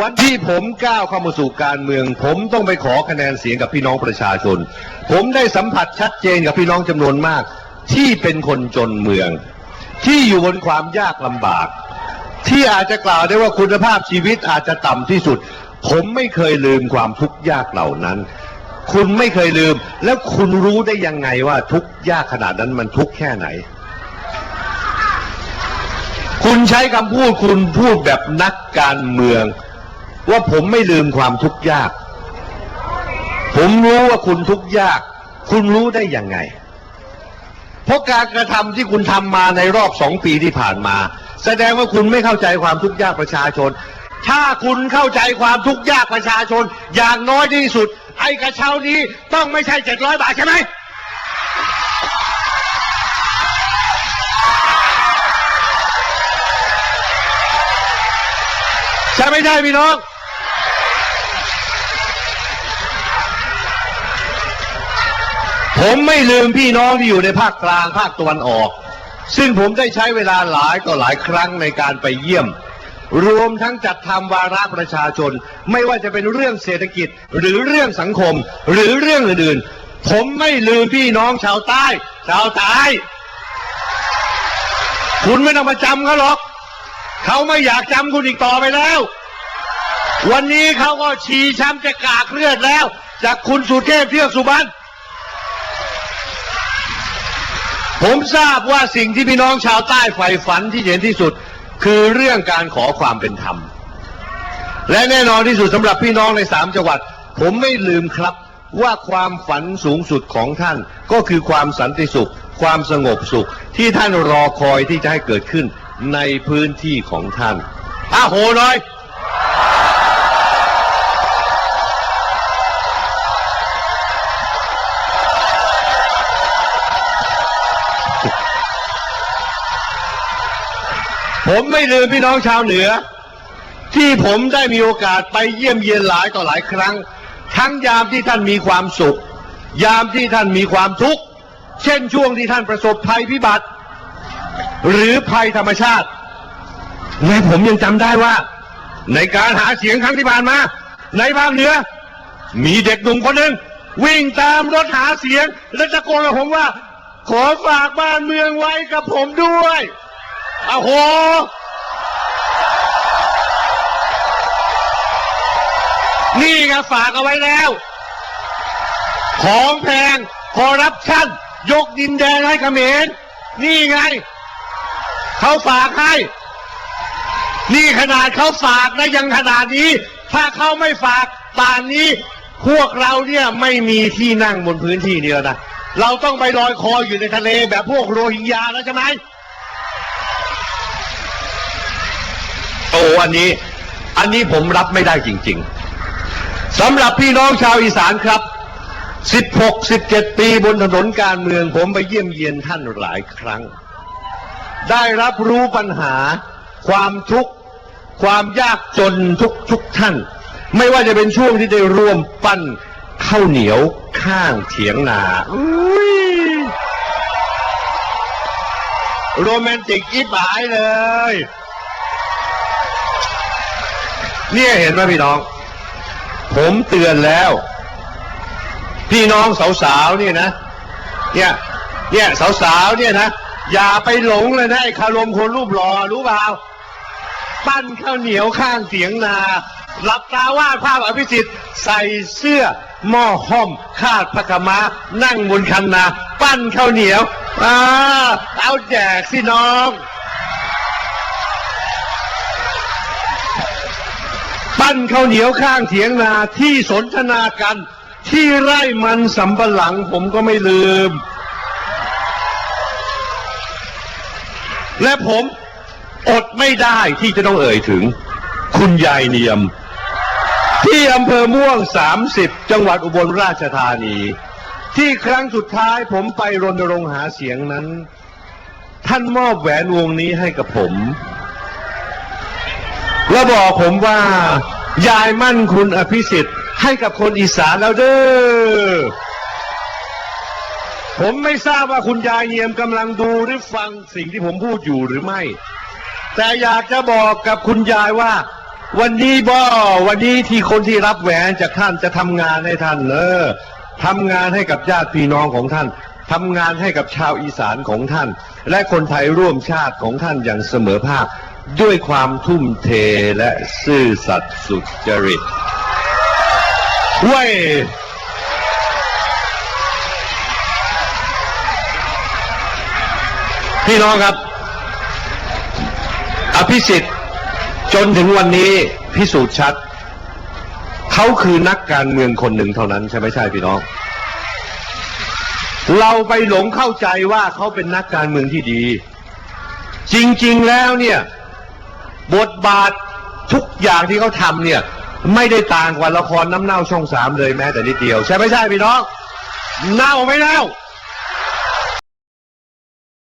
วันที่ผมก้าวเข้ามาสู่การเมือง ผมต้องไปขอคะแนนเสียงกับพี่น้องประชาชน ผมได้สัมผัสชัดเจนกับพี่น้องจำนวนมาก ที่เป็นคนจนเมือง ที่อยู่บนความยากลำบาก ที่อาจจะกล่าวได้ว่าคุณภาพชีวิตอาจจะต่ำที่สุด ผมไม่เคยลืมความทุกข์ยากเหล่านั้น คุณไม่เคยลืม แล้วคุณรู้ได้ยังไงว่าทุกข์ยากขนาดนั้นมันทุกข์แค่ไหน คุณใช้คำพูดคุณพูดแบบนักการเมือง ว่าผมไม่ลืมความทุกข์ยาก ผมรู้ว่าคุณทุกข์ยาก คุณรู้ได้ยังไง เพราะการกระทำที่คุณทำมาในรอบสองปีที่ผ่านมา แสดงว่าคุณไม่เข้าใจความทุกข์ยากประชาชน ถ้าคุณเข้าใจความทุกข์ยากประชาชน อย่างน้อยที่สุด ไอ้กระเช้านี้ต้องไม่ใช่เจ็ดร้อยบาทใช่ไหมใช่ไม่ใช่พี่น้อง ผมไม่ลืมพี่น้องที่อยู่ในภาคกลางภาคตะวันออก ซึ่งผมได้ใช้เวลาหลายต่อหลายครั้งในการไปเยี่ยม รวมทั้งจัดทำวาระประชาชน ไม่ว่าจะเป็นเรื่องเศรษฐกิจหรือเรื่องสังคม หรือเรื่องอื่นๆ ผมไม่ลืมพี่น้องชาวใต้ ชาวใต้คุณไม่ต้องมาจำเขาหรอก เขาไม่อยากจำคุณอีกต่อไปแล้ว วันนี้เขาก็ชี้ช้ำจะกากเลือดแล้ว จากคุณสุเทพเทือกสุบรรณ ผมทราบว่าสิ่งที่พี่น้องชาวใต้ใฝ่ฝันที่เห็นที่สุด คือเรื่องการขอความเป็นธรรม และแน่นอนที่สุดสำหรับพี่น้องในสามจังหวัด ผมไม่ลืมครับว่าความฝันสูงสุดของท่าน ก็คือความสันติสุข ความสงบสุข ที่ท่านรอคอยที่จะให้เกิดขึ้นในพื้นที่ของท่านอาโหหน่อย ผมไม่ลืมพี่น้องชาวเหนือ ที่ผมได้มีโอกาสไปเยี่ยมเยียนหลายต่อหลายครั้ง ทั้งยามที่ท่านมีความสุข ยามที่ท่านมีความทุกข์ เช่นช่วงที่ท่านประสบภัยพิบัติ หรือภัยธรรมชาติและผมยังจำได้ว่า ในการหาเสียงครั้งที่ผ่านมา ในภาคเหนือ มีเด็กหนุ่มคนหนึ่งวิ่งตามรถหาเสียง และตะโกนกับผมว่า ขอฝากบ้านเมืองไว้กับผมด้วย โอ้โหนี่ไงฝากเอาไว้แล้ว ของแพงคอร์รัปชันยกดินแดงให้เขมร นี่ไง เขาฝากให้ นี่ขนาดเขาฝากนะยังขนาดนี้ ถ้าเขาไม่ฝากป่านนี้ พวกเราเนี่ยไม่มีที่นั่งบนพื้นที่เดียวนะ เราต้องไปลอยคออยู่ในทะเลแบบพวกโรฮิงญาแล้วใช่ไหม อ้อันนี้ อันนี้ผมรับไม่ได้จริง ๆสำหรับพี่น้องชาวอีสานครับ 16 17 ปีบนถนนการเมือง ผมไปเยี่ยมเยียนท่านหลายครั้ง ได้รับรู้ปัญหา ความทุกข์ ความยากจนทุกทุกท่าน ไม่ว่าจะเป็นช่วงที่ได้ร่วมปั้นข้าวเหนียวข้างเถียงนาโรแมนติกอีบหายเลย เนี่ยเห็นไหมพี่น้อง ผมเตือนแล้ว พี่น้องสาวๆเนี่ยนะ เนี่ย เนี่ยสาวๆเนี่ยนะอย่าไปหลงเลยนะไอ้คารมคนรูปหล่อรู้เปล่าปั้นข้าวเหนียวข้างเสียงนาหลับตาวาดภาพอภิสิทธิ์ใส่เสื้อหม้อห้อมคาดพระกมานั่งบนคันนา ปั้นข้าวเหนียวอ่าเอาแจกสิน้อง ปั้นข้าวเหนียวข้างเถียงนาที่สนทนากัน ที่ไร่มันสำปะหลังผมก็ไม่ลืม และผมอดไม่ได้ที่จะต้องเอ่ยถึง คุณยายเนียม ที่อำเภอม่วง 30 จังหวัดอุบลราชธานี ที่ครั้งสุดท้ายผมไปรณรงค์หาเสียงนั้น ท่านมอบแหวนวงนี้ให้กับผม แล้วบอกผมว่า ยายมั่นคุณอภิสิทธิ์ให้กับคนอีสานแล้วเด้อ ผมไม่ทราบว่าคุณยายเยียมกำลังดูหรือฟังสิ่งที่ผมพูดอยู่หรือไม่ แต่อยากจะบอกกับคุณยายว่า วันนี้บ่วันนี้ที่คนที่รับแหวนจากท่านจะทำงานให้ท่านเออทำงานให้กับญาติพี่น้องของท่านทำงานให้กับชาวอีสานของท่าน และคนไทยร่วมชาติของท่านอย่างเสมอภาค ด้วยความทุ่มเทและซื่อสัตย์สุจริตเว้ยพี่น้องครับ อภิสิทธิ์จนถึงวันนี้พิสูจน์ชัด เขาคือนักการเมืองคนหนึ่งเท่านั้นใช่ไหมใช่พี่น้อง เราไปหลงเข้าใจว่าเขาเป็นนักการเมืองที่ดี จริง ๆ แล้วเนี่ย บทบาททุกอย่างที่เขาทำเนี่ย ไม่ได้ต่างกว่าละครน้ำเน่าช่องสามเลยแม้แต่นิดเดียว ใช่ไหมใช่พี่น้อง เน่าไม่เน่า